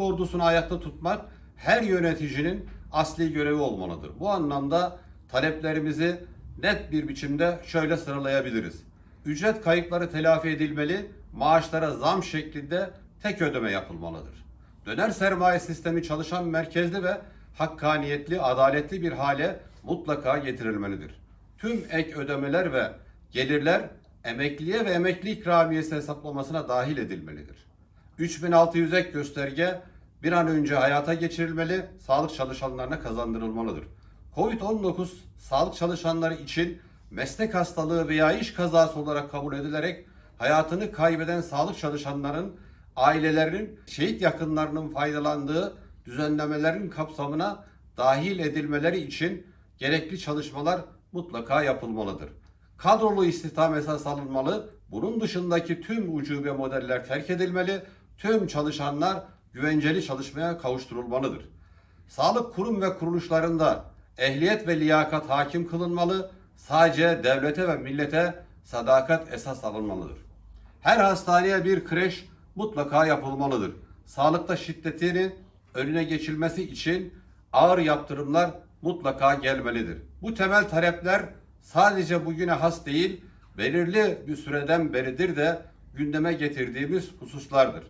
ordusunu ayakta tutmak her yöneticinin asli görevi olmalıdır. Bu anlamda taleplerimizi net bir biçimde şöyle sıralayabiliriz. Ücret kayıpları telafi edilmeli, maaşlara zam şeklinde tek ödeme yapılmalıdır. Döner sermaye sistemi çalışan merkezli ve hakkaniyetli, adaletli bir hale mutlaka getirilmelidir. Tüm ek ödemeler ve gelirler emekliye ve emekli ikramiyesi hesaplamasına dahil edilmelidir. 3600 ek gösterge bir an önce hayata geçirilmeli, sağlık çalışanlarına kazandırılmalıdır. Covid-19 sağlık çalışanları için meslek hastalığı veya iş kazası olarak kabul edilerek hayatını kaybeden sağlık çalışanların ailelerinin şehit yakınlarının faydalandığı düzenlemelerin kapsamına dahil edilmeleri için gerekli çalışmalar mutlaka yapılmalıdır. Kadrolu istihdam esas alınmalı. Bunun dışındaki tüm ucube modeller terk edilmeli. Tüm çalışanlar güvenceli çalışmaya kavuşturulmalıdır. Sağlık kurum ve kuruluşlarında ehliyet ve liyakat hakim kılınmalı. Sadece devlete ve millete sadakat esas alınmalıdır. Her hastaneye bir kreş mutlaka yapılmalıdır. Sağlıkta şiddetini önüne geçilmesi için ağır yaptırımlar mutlaka gelmelidir. Bu temel talepler sadece bugüne has değil, belirli bir süreden beridir de gündeme getirdiğimiz hususlardır.